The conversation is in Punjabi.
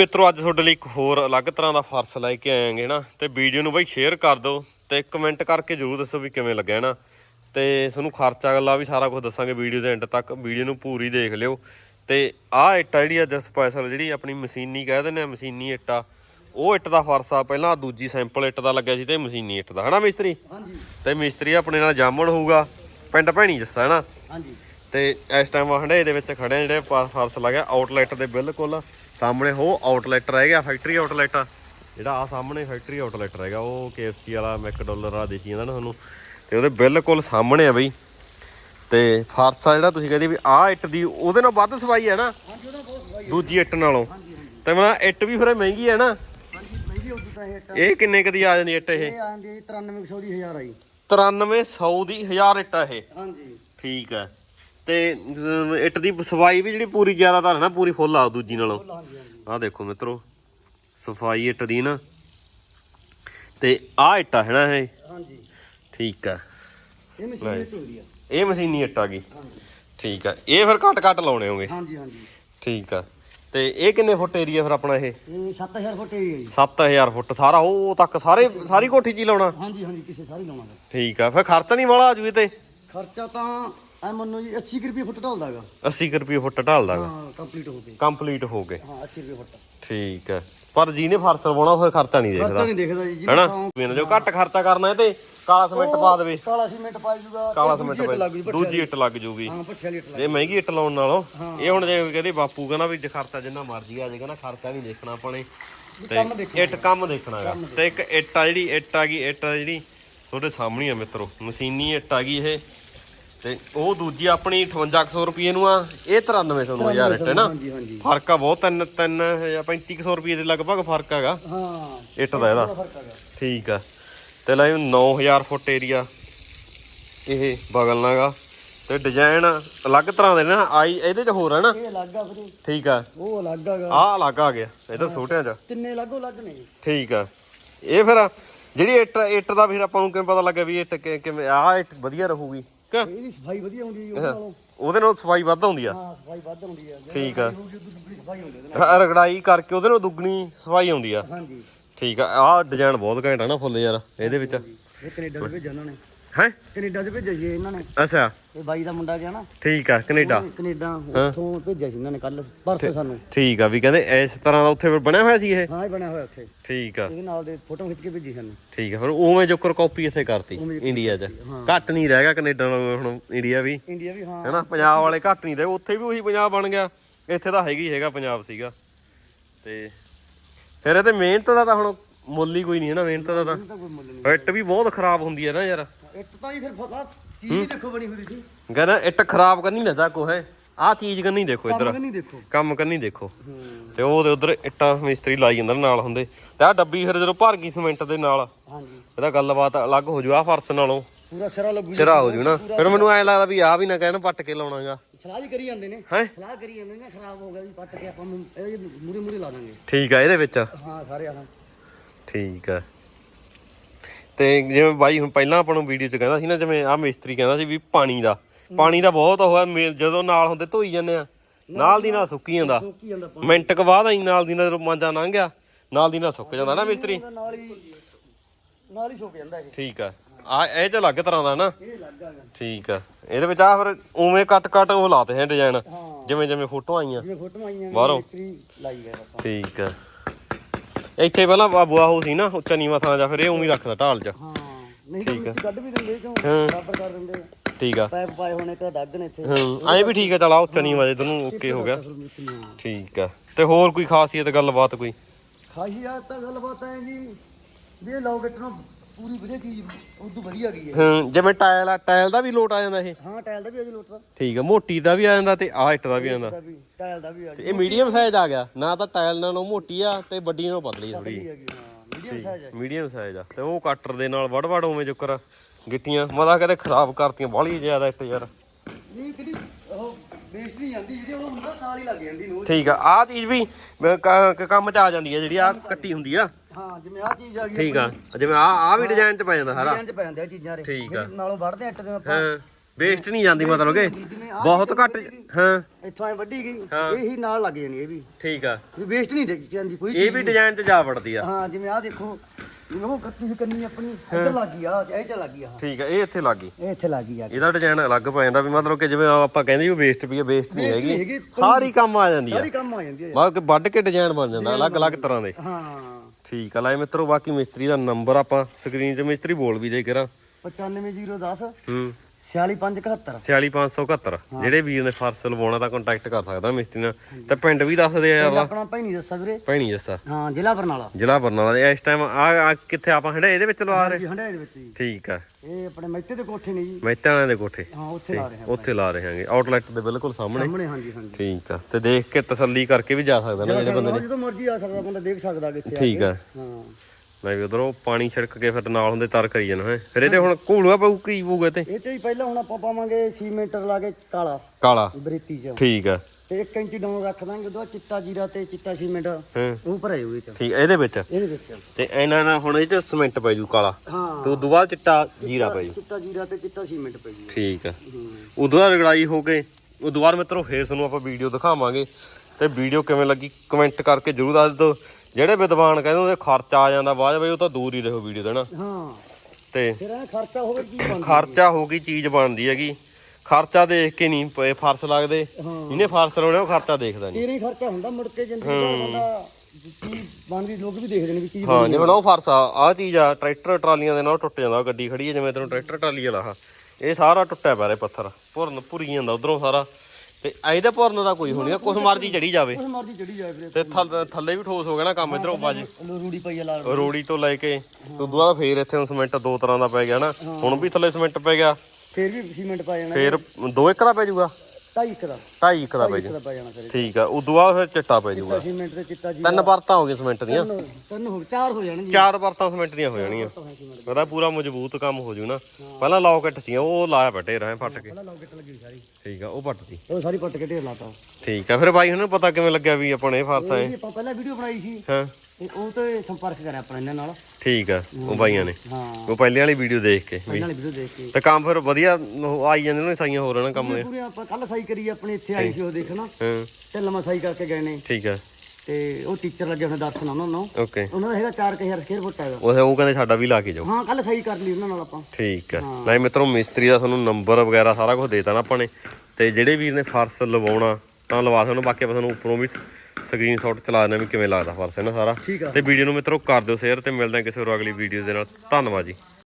ਮਿੱਤਰੋ ਅੱਜ ਤੁਹਾਡੇ ਲਈ ਇੱਕ ਹੋਰ ਅਲੱਗ ਤਰ੍ਹਾਂ ਦਾ ਫਰਸ ਲੈ ਕੇ ਆਏਗੇ ਨਾ। ਤੇ ਵੀਡੀਓ ਨੂੰ ਬਾਈ ਸ਼ੇਅਰ ਕਰ ਦਿਓ ਤੇ ਕਮੈਂਟ ਕਰਕੇ ਜਰੂਰ ਦੱਸੋ ਵੀ ਕਿਵੇਂ ਲੱਗਿਆ ਨਾ। ਤੇ ਤੁਹਾਨੂੰ ਖਰਚਾ ਗੱਲਾਂ ਵੀ ਸਾਰਾ ਕੁਝ ਦੱਸਾਂਗੇ ਵੀਡੀਓ ਦੇ ਐਂਡ ਤੱਕ। ਵੀਡੀਓ ਨੂੰ ਪੂਰੀ ਦੇਖ ਲਿਓ। ਤੇ ਆਹ ਇੱਟ ਆ ਜਿਹੜੀ ਅੱਜ ਸਪੈਸ਼ਲ ਜਿਹੜੀ ਆਪਣੀ ਮਸ਼ੀਨੀ ਕਹਿ ਦਿੰਦੇ ਆ ਮਸ਼ੀਨੀ ਇੱਟ ਉਹ ਇੱਟ ਦਾ ਫਰਸ ਆ ਪਹਿਲਾਂ ਦੂਜੀ ਸੈਂਪਲ ਇੱਟ ਦਾ ਲੱਗਿਆ ਸੀ ਤੇ ਮਸ਼ੀਨੀ ਇੱਟ ਦਾ। ਹਨਾ ਮਿਸਤਰੀ? ਹਾਂਜੀ। ਤੇ ਮਿਸਤਰੀ ਆਪਣੇ ਨਾਲ ਜਾਮਣ ਹੋਊਗਾ। ਪਿੰਡ ਭੈਣੀ ਜੱਸਾ ਹਨਾ? ਹਾਂਜੀ। ਤੇ ਇਸ ਟਾਈਮ ਹੰਡੇ ਦੇ ਵਿੱਚ ਖੜੇ ਜਿਹੜੇ ਫਰਸ ਲੱਗਿਆ ਆਊਟਲੈਟ ਦੇ ਬਿਲਕੁਲ। ਸਾਹਮਣੇ ਉਹ ਆਊਟਲੈਟ ਰਹਿ ਗਿਆ ਫੈਕਟਰੀ ਆਊਟਲੈਟ। ਜਿਹੜਾ ਆ ਸਾਹਮਣੇ ਫੈਕਟਰੀ ਆਊਟਲੈਟ ਰਹਿ ਗਿਆ ਉਹ KFC ਵਾਲਾ ਮੈਕਡੋਲਰ ਵਾਲਾ ਦੇਸੀ ਜਾਂਦਾ ਨਾ ਤੁਹਾਨੂੰ। ਤੇ ਉਹਦੇ ਬਿਲਕੁਲ ਸਾਹਮਣੇ ਆ ਬਈ। ਤੇ ਫਰਸ ਆ ਜਿਹੜਾ ਤੁਸੀਂ ਕਹਿੰਦੇ ਵੀ ਆਹ ਇੱਟ ਦੀ ਉਹਦੇ ਨਾਲ ਵੱਧ ਸਫ਼ਾਈ ਹੈ ਨਾ? ਹਾਂਜੀ ਉਹਦਾ ਬਹੁਤ ਸਵਾਈ ਦੂਜੀ ਇੱਟ ਨਾਲੋਂ। ਤੇ ਮੈਂ ਇੱਟ ਵੀ ਫਿਰ ਮਹਿੰਗੀ ਹੈ ਨਾ? ਹਾਂਜੀ ਮਹਿੰਗੀ ਹੋ ਗਈ ਤਾਂ ਇਹ ਇੱਟ ਇਹ? ਕਿੰਨੇ ਕੁ ਦੀ ਆ ਜਾਂਦੀ ਇੱਟ ਇਹ ਇਹ ਆਂਦੀ 9300 ਦੀ ਹਜ਼ਾਰ ਆਈ 9300 ਦੀ 1000 ਇੱਟ ਆ ਇਹ। ਹਾਂਜੀ। ਠੀਕ ਹੈ। ਤੇ ਅਮ, ਇੱਟ ਦੀ ਸਫ਼ਾਈ ਵੀ ਜਿਹੜੀ ਪੂਰੀ ਜ਼ਿਆਦਾਤਰ ਨਾ ਪੂਰੀ ਫੁੱਲ ਆ ਦੂਜੀ ਨਾਲੋਂ। ਹਾਂਜੀ ਹਾਂਜੀ। ਆਹ ਦੇਖੋ ਮਿੱਤਰੋ ਸਫ਼ਾਈ ਇੱਟ ਦੀ ਨਾ। ਤੇ ਆਹ ਇੱਟ ਆ ਹੈ ਨਾ ਇਹ? ਹਾਂਜੀ। ਠੀਕ ਆ। ਇਹ ਮਸ਼ੀਨ ਇੱਟ ਆ। ਇਹ ਮਸ਼ੀਨੀ ਇੱਟ ਆ ਗਈ। ਹਾਂਜੀ। ਠੀਕ ਆ। ਇਹ ਫਿਰ ਘੱਟ ਘੱਟ ਲਾਉਣੇ ਹੋਗੇ। ਹਾਂਜੀ ਹਾਂਜੀ। ਠੀਕ ਆ। ਤੇ ਇਹ ਕਿੰਨੇ ਫੁੱਟ ਏਰੀਆ ਫਿਰ ਆਪਣਾ ਇਹ? ਇਹ 7000 ਫੁੱਟ ਏਰੀਆ ਜੀ। 7000 ਫੁੱਟ ਸਾਰਾ ਉਹ ਤੱਕ ਸਾਰੇ ਸਾਰੀ ਕੋਠੀ 'ਚ ਹੀ ਲਾਉਣਾ? ਹਾਂਜੀ ਹਾਂਜੀ ਕਿਸੇ ਸਾਰੀ ਲਾਉਣਾਗਾ ਠੀਕ ਆ। ਫਿਰ ਖਰਚਾ ਨਹੀਂ ਵਾਲਾ ਇਹ ਤੇ? ਖਰਚਾ ਤਾਂ ਐ ਮੰਨੋ ਜੀ 80 ਕੁ ਰੁਪਏ ਫੁੱਟ ਢਲਦਾਗਾ। 80 ਕੁ ਰੁਪਏ ਫੁੱਟ ਢਾਲਦਾਗਾ। ਹਾਂ ਕੰਪਲੀਟ ਹੋ ਗਏ। ਕੰਪਲੀਟ ਹੋ ਗਏ। ਹਾਂ 80 ਰੁਪਏ ਫੁੱਟ। ਠੀਕ ਹੈ। ਪਰ ਜਿਹਨੇ ਫਰਸ ਲਵਾਉਣਾ ਫਿਰ ਖਰਚਾ ਨਹੀਂ ਖਰਚਾ ਦੇਖਦਾ ਨਹੀਂ ਦੇਖਦਾ ਜੀ ਹੈਨਾ? ਮੈਨੂੰ ਜੋ ਘੱਟ ਖਰਚਾ ਕਰਨਾ ਇਹ ਤੇ ਕਾਲਾ ਸਿਮੈਂਟ ਪਾ ਦੇਵੇ। ਕਾਲਾ ਸੀਮੈਂਟ ਪਾ ਜੂਗਾ ਕਾਲਾ ਸਿਮੈਂਟ ਜੂ ਪਾ ਦੂਜੀ ਇੱਟ ਲੱਗ ਜੂਗੀ। ਹਾਂ ਪੱਠੇ ਵਾਲੀ ਇੱਟ ਲੱਗ ਇਹ ਮਹਿੰਗੀ ਇੱਟ ਲਾਉਣ ਨਾਲੋਂ ਇਹ ਹੁਣ ਜੇ ਕਹਿੰਦੇ ਬਾਪੂ ਕਹਿੰਦਾ ਵੀ ਜੇ ਖਰਚਾ ਜਿੰਨਾ ਮਰਜ਼ੀ ਆ ਜਾਏਗਾ ਨਾ ਖਰਚਾ ਨਹੀਂ ਦੇਖਣਾ ਆਪਾਂ ਨੇ। ਤੇ ਕੰਮ ਦੇਖਣਾ ਇੱਟ ਕੰਮ ਦੇਖਣਾਗਾ। ਤੇ ਇੱਕ ਇੱਟ ਆ ਜਿਹੜੀ ਇੱਟ ਆ ਗਈ ਇੱਟ ਆ ਜਿਹੜੀ ਤੁਹਾਡੇ ਸਾਹਮਣੇ ਆ ਮਿੱਤਰੋ। ਮਸ਼ੀਨੀ ਇੱਟ ਆ ਗਈ ਇਹ। ਤੇ ਉਹ ਦੂਜੀ ਆਪਣੀ 5800 ਰੁਪਏ ਨੂੰ ਆ ਇਹ 9300 ਨੂੰ ਹਜ਼ਾਰ ਇੱਟ ਹੈ ਨਾ? ਹਾਂਜੀ ਹਾਂਜੀ। ਫ਼ਰਕ ਆ ਬਹੁਤ ਤਿੰਨ ਤਿੰਨ ਜਾਂ 3500 ਰੁਪਏ ਦੇ ਲਗਭਗ ਫ਼ਰਕ ਹੈਗਾ। ਹਾਂ ਇੱਟ ਦਾ ਇਹਦਾ। ਠੀਕ ਆ। ਤੇ ਲੈ 9000 ਫੁੱਟ ਏਰੀਆ। ਇਹ ਬਗਲ ਨਾਗਾ ਤੇ ਡਿਜ਼ਾਈਨ ਅਲੱਗ ਤਰ੍ਹਾਂ ਦੇ ਨਾ ਆਈ ਇਹਦੇ ਚ ਹੋਰ ਹੈ ਨਾ? ਇਹ ਅਲੱਗ ਆ ਵੀਰੇ। ਠੀਕ ਆ। ਉਹ ਅਲੱਗ ਹੈਗਾ। ਆਹ ਅਲੱਗ ਆ ਗਿਆ ਇਹਦਾ ਛੋਟਿਆਂ ਚ। ਤਿੰਨੇ ਅਲੱਗੋ ਅਲੱਗ ਨੇ। ਠੀਕ ਆ। ਇਹ ਫਿਰ ਜਿਹੜੀ ਇੱਟ ਇੱਟ ਦਾ ਫਿਰ ਆਪਾਂ ਨੂੰ ਕਿਵੇਂ ਪਤਾ ਲੱਗਾ ਵੀ ਇੱਟ ਕਿਵੇਂ ਆਹ ਇੱਟ ਵਧੀਆ ਰਹੂਗੀ? ਕਿ ਇਹਦੀ ਸਫ਼ਾਈ ਵਧੀਆ ਹੁੰਦੀ ਹੈ ਜੀ ਉਹਦੇ ਨਾਲੋਂ। ਉਹਦੇ ਨਾਲ ਸਫ਼ਾਈ ਵੱਧ ਆਉਂਦੀ ਆ? ਹਾਂ ਸਫ਼ਾਈ ਵੱਧ ਹੁੰਦੀ ਹੈ ਠੀਕ ਆ। ਸਫ਼ਾਈ ਹੁੰਦੀ ਉਹਦੇ ਨਾਲ। ਰਗੜਾਈ ਕਰਕੇ ਉਹਦੇ ਨਾਲ ਦੁੱਗਣੀ ਸਫ਼ਾਈ ਆਉਂਦੀ ਆ? ਹਾਂਜੀ। ਠੀਕ ਆ ਆਹ ਡਿਜ਼ਾਈਨ ਬਹੁਤ ਘੈਂਟ ਆ ਨਾ ਫੁੱਲ ਯਾਰ ਇਹਦੇ ਵਿੱਚ। ਇਹ ਕੈਨੇਡਾ ਚ ਭੇਜਿਆ ਉਹਨਾਂ ਨੇ। ਹੈ? ਕੈਨੇਡਾ ਚ ਭੇਜਿਆ ਸੀ ਇਹਨਾਂ ਨੇ। ਅੱਛਾ। ਇਹ ਬਾਈ ਦਾ ਮੁੰਡਾ ਗਿਆ ਨਾ। ਠੀਕ ਆ ਕੈਨੇਡਾ। ਕੈਨੇਡਾ ਉੱਥੋਂ ਭੇਜਿਆ ਸੀ ਇਹਨਾਂ ਨੇ ਕੱਲ ਪਰਸੋਂ ਸਾਨੂੰ। ਠੀਕ ਆ ਵੀ ਕਹਿੰਦੇ ਇਸ ਤਰ੍ਹਾਂ ਦਾ ਉੱਥੇ ਫਿਰ ਬਣਿਆ ਹੋਇਆ ਸੀ ਇਹ? ਹਾਂ ਇਹ ਬਣਿਆ ਹੋਇਆ ਉੱਥੇ। ਠੀਕ ਆ। ਇਹਦੇ ਨਾਲ ਦੇ ਫੋਟੋ ਖਿੱਚ ਕੇ ਭੇਜੀ ਸਾਨੂੰ। ਠੀਕ ਆ ਫਿਰ ਉਵੇਂ ਜੋਕਰ ਕਾਪੀ ਇੱਥੇ ਕਰਤੀ ਇੰਡੀਆ 'ਚ। ਘੱਟ ਨਹੀਂ ਰਹਿ ਗਿਆ ਕੈਨੇਡਾ ਨਾਲ ਹੁਣ ਇੰਡੀਆ ਵੀ। ਇੰਡੀਆ ਵੀ ਹਾਂ। ਹੈਨਾ ਪੰਜਾਬ ਵਾਲੇ ਘੱਟ ਨਹੀਂ ਰਹੇ ਉੱਥੇ ਵੀ ਉਹੀ ਪੰਜਾਬ ਬਣ ਗਿਆ। ਇੱਥੇ ਤਾਂ ਹੈਗੀ ਹੈਗਾ ਪੰਜਾਬ ਸੀਗਾ। ਤੇ ਫਿਰ ਇਹ ਤੇ ਮਿਹਨਤ ਦਾ ਤਾਂ ਹੁਣ ਮੁੱਲ ਹੀ ਕੋਈ ਨਹੀਂ ਹੈ ਨਾ ਮਿਹਨਤ ਦਾ ਤਾਂ। ਇੱਟ ਵੀ ਬਹੁਤ ਖਰਾਬ ਹੁੰਦੀ ਹੈ ਨਾ ਯਾਰ। ਇੱਟ ਤਾਂ ਹੀ ਫਿਰ ਫਸਾ ਚੀਜ਼ ਹੀ। ਦੇਖੋ ਬਣੀ ਹੋਈ ਸੀ ਕਹਿੰਦਾ ਇੱਟ ਖਰਾਬ ਕਰਨੀ ਨਾ ਕੋ ਹੈ ਆਹ ਚੀਜ਼ ਕਰਨੀ ਦੇਖੋ ਇੱਧਰ। ਕੰਮ ਨਹੀਂ ਦੇਖੋ। ਕੰਮ ਕਰਨੀ ਦੇਖੋ। ਤੇ ਉਹਦੇ ਉਧਰ ਇੱਟਾਂ ਮਿਸਤਰੀ ਲਾਈ ਜਾਂਦਾ ਨਾਲ ਹੁੰਦੇ। ਤੇ ਆਹ ਡੱਬੀ ਫਿਰ ਜਦੋਂ ਭਰ ਗਈ ਸੀਮੈਂਟ ਦੇ ਨਾਲ। ਹਾਂਜੀ। ਇਹਦਾ ਗੱਲਬਾਤ ਅਲੱਗ ਹੋ ਜੂ ਆ ਫਰਸ ਨਾਲੋਂ। ਪੂਰਾ ਸਿਰਾ ਲੱਗੂ ਜੀ। ਸਿਰਾ ਹੋ ਜੂ ਨਾ। ਫਿਰ ਮੈਨੂੰ ਐ ਲੱਗਦਾ ਵੀ ਆ ਵੀ ਨਾ ਕਹਿਣ ਪੱਟ ਕੇ ਲਾਉਣਾਗਾ। ਸਲਾਹ ਹੀ ਕਰੀ ਜਾਂਦੇ ਨੇ। ਹੈ? ਸਲਾਹ ਕਰੀ ਜਾਂਦੇ ਨੇ ਖਰਾਬ ਹੋ ਗਿਆ ਵੀ ਪੱਟ ਕੇ ਆਪਾਂ ਮੂਰੇ ਮੂਰੇ ਲਾ ਦਾਂਗੇ। ਠੀਕ ਆ ਇਹਦੇ ਵਿੱਚ? ਹਾਂ ਸਾਰੇ ਆਹ। ਠੀਕ ਆ। ਤੇ ਜਿਵੇਂ ਬਾਈ ਹੁਣ ਪਹਿਲਾਂ ਆਪਾਂ ਨੂੰ ਵੀਡੀਓ 'ਚ ਕਹਿੰਦਾ ਸੀ ਨਾ ਜਿਵੇਂ ਆ ਮਿਸਤਰੀ ਕਹਿੰਦਾ ਸੀ ਵੀ ਪਾਣੀ ਦਾ ਪਾਣੀ ਦਾ ਬਹੁਤ ਹੋਇਆ ਜਦੋਂ ਨਾਲ ਹੁੰਦੇ ਧੋਈ ਜਾਂਦੇ ਆ ਨਾਲ ਦੀ ਨਾਲ ਸੁੱਕੀ ਜਾਂਦਾ। ਮਿੰਟ ਕੁ ਬਾਅਦ ਆਈ ਨਾਲ ਦੀ ਨਾਲ ਮਾਂਜਾ ਲੰਘ ਗਿਆ ਨਾਲ ਦੀ ਨਾਲ ਸੁੱਕ ਜਾਂਦਾ ਨਾ ਮਿਸਤਰੀ। ਨਾਲ ਹੀ ਨਾਲ ਹੀ ਸੁੱਕ ਜਾਂਦਾ ਇਹ ਠੀਕ ਆ। ਆ ਇਹ ਚ ਅਲੱਗ ਤਰ੍ਹਾਂ ਦਾ ਨਾ। ਇਹ ਠੀਕ ਆ। ਇਹਦੇ ਵਿੱਚ ਆ ਫਿਰ ਉਵੇਂ ਕੱਟ ਕੱਟ ਉਹ ਲਾਤੇ ਹੈ ਡਿਜ਼ਾਈਨ ਜਿਵੇਂ ਜਿਵੇਂ ਫੋਟੋ ਆਈਆਂ। ਜਿਵੇਂ ਫੋਟੋਆਂ ਆਈਆਂ ਬਾਹਰੋਂ। ਠੀਕ ਆ। ਇੱਥੇ ਪਹਿਲਾਂ ਬਾ- ਬੁਆ ਹੋ ਸੀ ਨਾ ਉੱਚਾ ਨੀਵਾ ਥਾਂ ਜਾਂ ਫਿਰ ਇਹ ਉਵੇਂ ਹੀ ਰੱਖਦਾ ਢਾਲ 'ਚ। ਹਾਂ ਨਹੀਂ ਤਾਂ ਮਿਸਤਰੀ ਕੱਢ ਵੀ ਦਿੰਦੇ ਚੋਂ ਹਾਂ। ਬਰਾਬਰ ਕਰ ਦਿੰਦੇ। ਠੀਕ ਆ। ਪੈਪ ਪਾਏ ਹੋਣੇ ਤੇ ਡੱਗ ਨੇ ਇੱਥੇ। ਹਾਂ ਐਂ ਵੀ ਠੀਕ ਆ ਚਲ ਆ ਉੱਚਾ ਨੀਵਾ ਜੇ ਤੈਨੂੰ ਓਕੇ ਹੋ ਗਿਆ। ਠੀਕ ਆ। ਤੇ ਹੋਰ ਕੋਈ ਖਾਸੀਅਤ ਗੱਲਬਾਤ ਕੋਈ? ਖਾਸੀਅਤ ਤਾਂ ਗੱਲਬਾਤ ਹੈ ਜੀ ਵੀ ਇਹ ਲੋਕੇਟ ਨੂੰ ਪੂਰੀ ਵਧੀਆ ਚੀਜ਼ ਉਦੋਂ ਵਧੀਆ ਗਈ ਹੈ ਹਾਂ ਜਿਵੇਂ ਟਾਇਲ ਆ ਟਾਇਲ ਦਾ ਵੀ ਲੋਟ ਆ ਜਾਂਦਾ ਇਹ। ਹਾਂ ਟਾਇਲ ਦਾ ਵੀ ਅਜੇ ਲੋਟਦਾ ਠੀਕ ਆ ਮੋਟੀ ਦਾ ਵੀ ਆ ਜਾਂਦਾ ਤੇ ਆ ਇੱਟ ਦਾ ਵੀ ਆ ਜਾਂਦਾ। ਦਾ ਵੀ ਟਾਇਲ ਦਾ ਵੀ ਆ ਤੇ ਇਹ ਮੀਡੀਅਮ ਸਾਈਜ਼ ਆ ਗਿਆ ਨਾ ਤਾਂ ਟਾਇਲ ਨਾਲੋਂ ਮੋਟੀ ਆ ਤੇ ਵੱਡੀ ਨਾਲੋਂ ਪਤਲੀ ਥੋੜੀ ਹਾਂ ਮੀਡੀਅਮ ਸਾਈਜ਼ ਹੈ ਮੀਡੀਅਮ ਸਾਈਜ਼ ਆ ਤੇ ਉਹ ਕਟਰ ਦੇ ਨਾਲ ਵੜ ਵੜ ਉਵੇਂ ਜੁਕਰ ਗਿੱਟੀਆਂ ਮਦਾ ਕਦੇ ਖਰਾਬ ਕਰਤੀਆਂ ਬਾਹਲੀ ਜ਼ਿਆਦਾ ਇੱਟ ਯਾਰ। ਇਹ ਕਿਹੜੀ ਉਹ ਵੇਸਟ ਨਹੀਂ ਜਾਂਦੀ ਜਿਹੜੀ ਉਹ ਹੁੰਦਾ ਨਾਲ ਹੀ ਲੱਗ ਜਾਂਦੀ ਨੂੰ ਠੀਕ ਆ ਆ ਚੀਜ਼ ਵੀ ਬ- ਕ- ਕ- ਕੰਮ 'ਚ ਆ ਜਾਂਦੀ ਹੈ ਜਿਹੜੀ ਆ ਕੱਟੀ ਹੁੰਦੀ ਆ। ਹਾਂ ਜਿਵੇਂ ਆਹ ਚੀਜ਼ ਆ ਗਈ ਠੀਕ ਆ ਜਿਵੇਂ ਆ ਆ ਵੀ ਡਿਜ਼ਾਈਨ 'ਚ ਪੈ ਜਾਂਦਾ ਸਾਰਾ। ਡਿਜ਼ਾਈਨ ਚ ਪੈ ਜਾਂਦੇ ਆ ਚੀਜ਼ਾਂ ਰੇ ਠੀਕ ਆ। ਜਿਹੜੀ ਨਾਲੋਂ ਵੜਦੇ ਆ ਇੱਟ ਦੇ ਆਪਾਂ। ਹਾਂ ਵੇਸਟ ਨਹੀਂ ਜਾਂਦੀ ਮਤਲਬ ਕਿ। ਬਹੁਤ ਘੱਟ ਹਾਂ। ਇੱਥੋਂ ਐ ਵੱਢੀ ਗਈ ਹਾਂ। ਇਹੀ ਨਾਲ ਲੱਗ ਜਾਣੀ ਇਹ ਵੀ। ਠੀਕ ਆ। ਵੀ ਵੇਸਟ ਨਹੀਂ ਜਾਂਦੀ ਕੋਈ ਇਹ ਵੀ ਡਿਜ਼ਾਈਨ ਤੇ ਜਾ ਵੜਦੀ ਆ। ਹਾਂ ਜਿਵੇਂ ਆਹ ਦੇਖੋ ਉਹ ਕੱਤੀ ਸੀ ਕੰਨੀ ਆਪਣੀ। ਇੱਧਰ ਲੱਗ ਗਈ ਆ ਇਹ ਚ ਲੱਗ ਗਈ ਆ। ਠੀਕ ਆ ਇਹ ਇੱਥੇ ਲੱਗ ਗਈ। ਇਹ ਇੱਥੇ ਲੱਗ ਗਈ ਆ। ਇਹਦਾ ਡਿਜ਼ਾਈਨ ਅਲੱਗ ਪੈ ਜਾਂਦਾ ਵੀ ਮਤਲਬ ਕਿ ਜਿਵੇਂ ਆਪਾਂ ਕਹਿੰਦੇ ਵੀ ਵੇਸਟ ਵੀ ਆ ਵੇਸਟ ਨਹੀਂ Waste ਨਹੀਂ ਹੈਗੀ। ਹੈਗੀ, ਸਾਰੀ ਕੰਮ ਆ ਜਾਂਦੀ ਆ। ਸਾਰੀ ਕੰਮ ਆ ਜਾਂਦੀ ਹੈ ਬਾਅਦ ਕਿ ਵੱਢ ਕੇ ਡਿਜ਼ਾਈਨ ਬਣ ਜਾਂਦਾ ਅਲੱਗ-ਅਲੱਗ ਤਰ੍ਹਾਂ ਦੇ। ਹਾਂ। ਠੀਕ ਆ ਲੈ ਮਿੱਤਰੋ ਬਾਕੀ ਮਿਸਤਰੀ ਦਾ ਨੰਬਰ ਆਪਾਂ ਸਕਰੀਨ ਤੇ ਮਿਸਤਰੀ ਬੋਲ ਵੀ ਦੇ ਕਰਾਂ 95010 ਹੂੰ। 46571 46571 ਜਿਹੜੇ ਵੀਰ ਨੇ ਫਰਸ ਲਵਾਉਣਾ ਤਾਂ ਕੰਟੈਕਟ ਕਰ ਸਕਦਾ ਮਿਸਤਰੀ ਨਾਲ। ਤੇ ਪਿੰਡ ਵੀ ਦੱਸਦੇ ਆ ਵਾ। ਆਪਣਾ ਭੈਣੀ ਦੱਸਾ ਵੀਰੇ। ਭੈਣੀ ਹਾਂ ਜ਼ਿਲ੍ਹਾ ਬਰਨਾਲਾ। ਜ਼ਿਲ੍ਹਾ ਬਰਨਾਲਾ ਦੇ। ਇਸ ਟਾਈਮ ਆ ਕਿੱਥੇ ਆਪਾਂ ਹੰਡੇ ਇਹਦੇ ਵਿੱਚ ਲਵਾ ਰਹੇ? ਦੇ ਵਿੱਚ ਠੀਕ ਆ। ਇਹ ਆਪਣੇ ਮੈਤੇ ਦੇ ਕੋਠੇ ਨੇ ਜੀ। ਮਹਿਤਾਂ ਦੇ ਕੋਠੇ। ਹਾਂ ਉੱਥੇ ਲਾ ਰਹੇ ਹਾਂ। ਉੱਥੇ ਲਾ ਰਹੇ ਹਾਂਗੇ। ਆਊਟਲੈਟ ਦੇ ਬਿਲਕੁਲ ਸਾਹਮਣੇ। ਸਾਹਮਣੇ ਹਾਂਜੀ ਹਾਂਜੀ। ਠੀਕ ਆ। ਤੇ ਦੇਖ ਕੇ ਤਸੱਲੀ ਕਰਕੇ ਵੀ ਜਾ ਸਕਦਾ ਨਾ ਜਿਹੜੇ ਬੰਦੇ ਜਦੋਂ ਮਰਜ਼ੀ ਆ ਸਕਦਾ ਬੰਦਾ ਦੇਖ ਸਕਦਾ ਕਿੱਥੇ ਆ ਠੀਕ ਆ। ਹਾਂ। ਮੈਂ ਵੀ ਉਧਰੋਂ ਪਾਣੀ ਛਿੜਕ ਕੇ ਫਿਰ ਨਾਲ ਹੁੰਦੇ ਤਰ ਕਰੀ ਜਾਣਾ ਹੈ। ਫਿਰ ਇਹਦੇ ਹੁਣ ਘੂਲੂਆ ਪਊ ਕੀ ਪਊਗਾ ਤੇ ਇਹ ਤੇ ਹੀ ਪਹਿਲਾਂ ਹੁਣ ਆਪਾਂ ਪਾਵਾਂਗੇ ਸੀਮੈਂਟ ਲਾ ਕੇ ਕਾਲਾ। ਕਾਲਾ। ਬਰੇਤੀ ਚ। ਠੀਕ ਆ। ਤੇ 1 ਇੰਚ ਡਾਊਨ ਰੱਖ ਦਾਂਗੇ ਬਾਅਦ ਚਿੱਟਾ ਜੀਰਾ ਤੇ ਚਿੱਟਾ ਸੀਮੈਂਟ ਉਹ ਭਰਾਏ ਹੋਏ ਚ। ਠੀਕ ਇਹਦੇ ਵਿੱਚ? ਇਹਦੇ ਵਿੱਚ। ਤੇ ਇਹਨਾਂ ਨਾਲ ਹੁਣ ਇਹ ਚ ਸਿਮੈਂਟ ਪੈ ਜੂ ਕਾਲਾ। ਹਾਂ। ਤੇ ਉਦੋਂ ਬਾਅਦ ਚਿੱਟਾ ਜੀਰਾ ਪੈ ਜੂ। ਚਿੱਟਾ ਜੀਰਾ ਤੇ ਚਿੱਟਾ ਸੀਮੈਂਟ ਪੈ ਜੀ। ਠੀਕ ਆ। ਉਦੋਂ ਬਾਅਦ ਰਗੜਾਈ ਹੋ ਕੇ ਉਦੋਂ ਬਾਅਦ ਮਿੱਤਰੋ ਫੇਰ ਤੁਹਾਨੂੰ ਆਪਾਂ ਵੀਡੀਓ ਦਿਖਾਵਾਂਗੇ। ਤੇ ਵੀਡੀਓ ਕਿਵੇਂ ਲੱਗੀ ਕਮੈਂਟ ਕਰਕੇ ਜਰੂਰ ਦੱਸ ਦਿਓ। ਜਿਹੜੇ ਵਿਦਵਾਨ ਕਹਿੰਦੇ ਉਹਦੇ ਖਰਚਾ ਆ ਜਾਂਦਾ ਬਾਅਦ ਬਈ ਉਹ ਤਾਂ ਦੂਰ ਹੀ ਰਹੋ ਵੀਡੀਓ ਦੇ ਨਾ। ਹਾਂ। ਤੇ ਫਿਰ ਇਹ ਖਰਚਾ ਹੋਵੇ ਕੀ ਬਣਦਾ ਖਰਚਾ ਹੋ ਗਈ ਚੀਜ਼ ਬਣਦੀ ਹੈਗੀ। ਖਰਚਾ ਦੇਖ ਕੇ ਨਹੀਂ ਪਏ ਫਰਸ ਲੱਗਦੇ। ਹਾਂ। ਇਹਨੇ ਫਰਸ ਲਾਉਣੇ ਉਹ ਖਰਚਾ ਦੇਖਦਾ ਨਹੀਂ। ਤੇਰੇ ਖਰਚਾ ਹੁੰਦਾ ਮੁੜ ਕੇ ਜ਼ਿੰਦਗੀ ਦਾ ਬੰਦਾ ਬਣਦੀ ਲੋਕ ਵੀ ਦੇਖਦੇ ਨੇ ਵੀ ਚੀਜ਼ ਹਾਂ ਜਿਵੇਂ ਉਹ ਫਰਸ ਆ ਆਹ ਚੀਜ਼ ਆ ਟਰੈਕਟਰ ਟਰਾਲੀਆਂ ਦੇ ਨਾਲ ਟੁੱਟ ਜਾਂਦਾ ਉਹ ਗੱਡੀ ਖੜੀ ਹੈ ਜਿਵੇਂ ਤੈਨੂੰ ਟਰੈਕਟਰ ਟਰਾਲੀ ਵਾਲਾ ਆ। ਇਹ ਸਾਰਾ ਟੁੱਟਿਆ ਪਿਆ ਰੇ ਪੱਥਰ ਭੁਰਨ ਭੁਰੀ ਜਾਂਦਾ ਉਧਰੋਂ ਸਾਰਾ। ਤੇ ਇਹਦੇ ਭੁਰਨ ਦਾ ਕੋਈ ਹੋਣੀ ਆ ਕੁਛ ਮਰਜ਼ੀ ਚੜੀ ਜਾਵੇ। ਉਸ ਮਰਜ਼ੀ ਚੜੀ ਜਾਏ ਵੀਰੇ ਤੇ ਥੱਲ- ਥੱਲੇ ਵੀ ਠੋਸ ਹੋ ਗਿਆ ਨਾ ਕੰਮ ਇਧਰੋਂ ਬਾਜ। ਰੂੜੀ ਪਈ ਆ ਲਾਲ ਰੋੜੀ। ਤੋਂ ਲੈ ਕੇ ਉਦੋਂ ਬਾਅਦ ਫੇਰ ਇੱਥੇ ਹੁਣ ਸੀਮੈਂਟ ਦੋ ਤਰ੍ਹਾਂ ਦਾ ਪੈ ਗਿਆ ਨਾ। ਹੁਣ ਵੀ ਥੱਲੇ ਸੀਮੈਂਟ ਪੈ ਗਿਆ। ਫਿਰ ਵੀ ਸੀਮੈਂਟ ਪਾ ਜਾਣਾ। ਫੇਰ 2 ਏਕੜ ਦਾ ਪੈ ਜਾਊਗਾ। ਢਾਈ ਇੱਕ ਦਾ। 2.5 ਏਕੜ ਦਾ ਪੈ ਇੱਕ ਜਾਊ। ਦਾ ਪਾ ਜਾਣਾ ਫਿਰ। ਠੀਕ ਆ ਉਦੋਂ ਬਾਅਦ ਫਿਰ ਚਿੱਟਾ ਪੈ ਜਾਊਗਾ। ਸੀਮੈਂਟ ਤੇ ਚਿੱਟਾ ਜੀ ਤਿੰਨ ਪਰਤਾਂ ਹੋ ਗਈਆਂ ਸੀਮੈਂਟ ਦੀਆਂ। ਤਿੰਨ ਤਿੰਨ ਹੋ ਚਾਰ ਹੋ ਜਾਣਗੇ ਚਾਰ ਪਰਤਾਂ ਸੀਮੈਂਟ ਦੀਆਂ ਹੋ ਜਾਣੀਆਂ ਉਹਦਾ ਪੂਰਾ ਮਜ਼ਬੂਤ ਕੰਮ ਹੋ ਜੂ ਨਾ। ਪਹਿਲਾਂ ਲੌਕਟ ਸੀ ਉਹ ਲਾਇਆ ਬਟੇ ਰਹੇ ਫੱਟ ਕੇ। ਪਹਿਲਾਂ ਲੌਕਟ ਲੱਗੀ ਸਾਰੀ। ਠੀਕ ਆ ਉਹ ਪੱਟਦੀ ਉਹ ਸਾਰੀ ਪੱਟ ਕੇ ਢੇਰ ਲਾਤਾ। ਠੀਕ ਆ ਫਿਰ ਬਾਈ ਹੁਣ ਪਤਾ ਕਿਵੇਂ ਲੱਗਿਆ ਵੀ ਆਪਣੇ ਫਰਸਾਂ ਇਹ ਆਪਾਂ ਪਹਿਲਾਂ ਵੀਡੀਓ ਬਣਾਈ ਸੀ। ਹਾਂ। ਤੇ ਉਹ ਤੇ ਸੰਪਰਕ ਕਰਿਆ ਆਪਣਾ ਇਹਨਾਂ ਨਾਲ। ਠੀਕ ਆ ਉਹ ਬਾਈਆਂ ਨੇ। ਹਾਂ। ਉਹ ਪਹਿਲੇ ਵਾਲੀ ਵੀਡੀਓ ਦੇਖ ਕੇ ਵੀ। ਇਹਨਾਂ ਵਾਲੀ ਵੀਡੀਓ ਦੇਖ ਕੇ। ਤੇ ਕੰਮ ਫਿਰ ਵਧੀਆ ਉਹ ਆਈ ਜਾਂਦੇ ਨੇ ਸਾਈਆਂ ਹੋ ਰਹਿਣਾ ਕੰਮ ਦੇ। ਪੂਰੇ ਆਪਾਂ ਕੱਲ ਸਾਈ ਕਰੀ ਆਪਣੇ ਇੱਥੇ ਆਈ ਸੀ ਉਹ ਦੇਖਣਾ ਹਾਂ। ਤੇ ਲੰਮਾ ਸਾਈ ਕਰਕੇ ਗਏ ਨੇ। ਠੀਕ ਆ। ਤੇ ਉਹ ਟੀਚਰ ਲੱਗੇ ਹੋਣੇ ਦਰਸ਼ਨ ਉਹਨਾਂ ਨੂੰ। ਓਕੇ। ਉਹਨਾਂ ਦਾ ਹੈਗਾ 4000 ਸਕੁਅਰ ਫੁੱਟ ਹੈਗਾ। ਉਹ ਉਹ ਕਹਿੰਦੇ ਸਾਡਾ ਵੀ ਲਾ ਕੇ ਜਾਓ। ਹਾਂ ਕੱਲ ਸਾਈ ਕਰ ਲਈ ਉਹਨਾਂ ਨਾਲ ਆਪਾਂ। ਠੀਕ ਆ। ਲੈ ਮਿੱਤਰੋ ਮਿਸਤਰੀ ਦਾ ਤੁਹਾਨੂੰ ਨੰਬਰ ਵਗੈਰਾ ਸਾਰਾ ਕੁਝ ਦੇਤਾ ਨਾ ਆਪਾਂ ਨੇ। ਤੇ ਜਿਹੜੇ ਵੀਰ ਨੇ ਫਰਸ ਲਵਾਉਣਾ ਤਾਂ ਲਵਾ ਸਕਦੇ ਬਾਕੀ ਆਪਾਂ ਤੁਹਾਨੂੰ ਉੱਪਰੋਂ ਵੀ ਸਕਰੀਨਸ਼ਾਟ ਚਲਾ ਦੇਣਾ ਵੀ ਕਿਵੇਂ ਲੱਗਦਾ। ਫਰਸ ਹੈ ਨਾ ਸਾਰਾ? ਤੇ ਵੀਡੀਓ ਨੂੰ ਮਿੱਤਰੋ ਕਰ ਦਿਓ ਸ਼ੇਅਰ ਤੇ ਮਿਲਦੇ ਹਾਂ ਕਿਸੇ ਹੋਰ ਅਗਲੀ ਵੀਡੀਓ ਦੇ ਨਾਲ। ਧੰਨਵਾਦ ਜੀ।